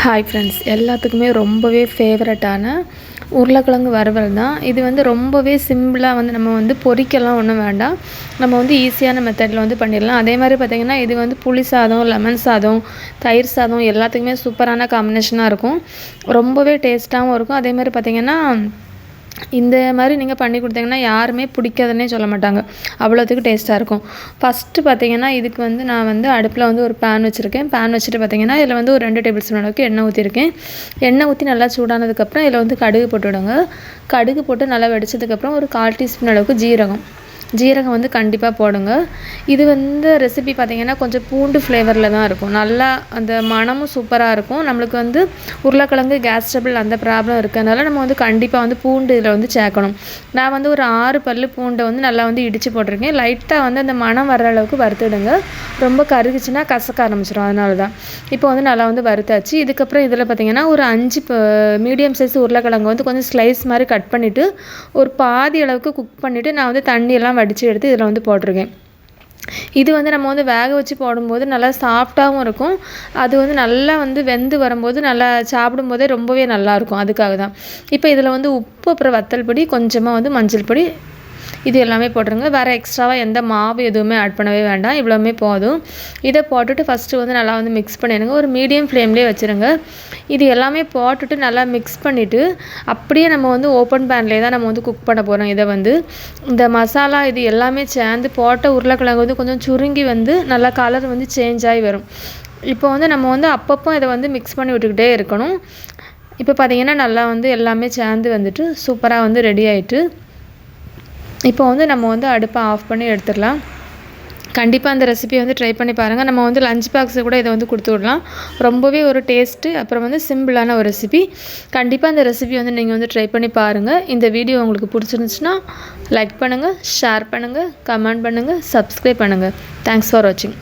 Hi friends எல்லாத்துக்குமே ரொம்பவே ஃபேவரட்டான உருளைக்கிழங்கு வறுவல் தான். இது வந்து ரொம்பவே சிம்பிளாக வந்து நம்ம வந்து பொறிக்கலாம் ஒன்றும் வேண்டாம். நம்ம வந்து ஈஸியான மெத்தடில் வந்து பண்ணிடலாம். அதே மாதிரி பார்த்திங்கன்னா இது வந்து புளி சாதம் லெமன் சாதம் தயிர் சாதம் எல்லாத்துக்குமே சூப்பரான காம்பினேஷனாக இருக்கும். ரொம்பவே டேஸ்ட்டாகவும் இருக்கும். அதே மாதிரி பார்த்திங்கன்னா இந்த மாதிரி நீங்கள் பண்ணி கொடுத்தீங்கன்னா யாருமே பிடிக்காதுன்னே சொல்ல மாட்டாங்க. அவ்வளோத்துக்கு டேஸ்ட்டாக இருக்கும். ஃபஸ்ட்டு பார்த்தீங்கன்னா இதுக்கு வந்து நான் வந்து அடுப்பில் வந்து ஒரு பேன் வச்சுருக்கேன். பேன் வச்சுட்டு பார்த்தீங்கன்னா இதில் வந்து ஒரு ரெண்டு டேபிள் ஸ்பூன் அளவுக்கு எண்ணெய் ஊற்றிருக்கேன் எண்ணெய் ஊற்றி நல்லா சூடானதுக்கப்புறம் இதில் வந்து கடுகு போட்டு விடுங்க. கடுகு போட்டு நல்லா வெடிச்சதுக்கப்புறம் ஒரு கால் டீஸ்பூன் அளவுக்கு ஜீரகம். ஜீரகம் வந்து கண்டிப்பாக போடுங்க. இது வந்து ரெசிபி பார்த்திங்கன்னா கொஞ்சம் பூண்டு ஃப்ளேவரில் தான் இருக்கும். நல்லா அந்த மணமும் சூப்பராக இருக்கும். நம்மளுக்கு வந்து உருளைக்கிழங்கு கேஸ் அந்த ப்ராப்ளம் இருக்கிறதுனால நம்ம வந்து கண்டிப்பாக வந்து பூண்டு இதில் வந்து சேர்க்கணும். நான் வந்து ஒரு ஆறு பல் பூண்டை வந்து நல்லா வந்து இடித்து போட்டிருக்கேன். லைட்டாக வந்து அந்த மணம் வர்ற அளவுக்கு வறுத்துடுங்க. ரொம்ப கருகுச்சுன்னா கசக்க ஆரம்பிச்சிடும் அதனால தான் இப்போ வந்து நல்லா வந்து வறுத்தாச்சு. இதுக்கப்புறம் இதில் பார்த்திங்கன்னா ஒரு அஞ்சு மீடியம் சைஸ் உருளைக்கிழங்கு வந்து கொஞ்சம் ஸ்லைஸ் மாதிரி கட் பண்ணிவிட்டு ஒரு பாதி அளவுக்கு குக் பண்ணிவிட்டு நான் வந்து தண்ணியெல்லாம் வடித்து எடுத்து இதில் வந்து போட்டிருக்கேன். இது வந்து நம்ம வந்து வேக வச்சு போடும்போது நல்லா சாஃப்டாகவும் இருக்கும். அது வந்து நல்லா வந்து வெந்து வரும்போது நல்லா சாப்பிடும்போதே ரொம்பவே நல்லாயிருக்கும் அதுக்காக தான் இப்போ இதில் வந்து உப்பு அப்புறம் வத்தல் பொடி கொஞ்சமாக வந்து மஞ்சள் பொடி இது எல்லாமே போட்டுருங்க. வேறு எக்ஸ்ட்ராவாக எந்த மாவு எதுவுமே ஆட் பண்ணவே வேண்டாம். இவ்வளோமே போதும். இதை போட்டுட்டு ஃபஸ்ட்டு வந்து நல்லா வந்து மிக்ஸ் பண்ணிடுங்க. ஒரு மீடியம் ஃப்ளேம்லேயே வச்சுருங்க. இது எல்லாமே போட்டுட்டு நல்லா மிக்ஸ் பண்ணிவிட்டு அப்படியே நம்ம வந்து ஓப்பன் பேன்லேயே தான் நம்ம வந்து குக் பண்ண போகிறோம் இதை வந்து. இந்த மசாலா இது எல்லாமே சேர்ந்து போட்ட உருளைக்கிழங்கு வந்து கொஞ்சம் சுருங்கி வந்து நல்லா கலர் வந்து சேஞ்ச் ஆகி வரும். இப்போ வந்து நம்ம வந்து அப்பப்போ இதை வந்து மிக்ஸ் பண்ணி விட்டுக்கிட்டே இருக்கணும். இப்போ பார்த்திங்கன்னா நல்லா வந்து எல்லாமே சேர்ந்து வந்துட்டு சூப்பராக வந்து ரெடி ஆகிட்டு இப்போ வந்து நம்ம வந்து அடுப்பை ஆஃப் பண்ணி எடுத்துடலாம். கண்டிப்பாக அந்த ரெசிபியை வந்து ட்ரை பண்ணி பாருங்கள் நம்ம வந்து லஞ்ச் பாக்ஸு கூட இதை வந்து கொடுத்து விடலாம். ரொம்பவே ஒரு டேஸ்ட்டு அப்புறம் வந்து சிம்பிளான ஒரு ரெசிபி கண்டிப்பாக அந்த ரெசிபி வந்து நீங்கள் வந்து ட்ரை பண்ணி பாருங்கள் இந்த வீடியோ உங்களுக்கு பிடிச்சிருந்துச்சுன்னா லைக் பண்ணுங்கள் ஷேர் பண்ணுங்கள் கமெண்ட் பண்ணுங்கள் சப்ஸ்கிரைப் பண்ணுங்கள் தேங்க்ஸ் ஃபார் வாட்சிங்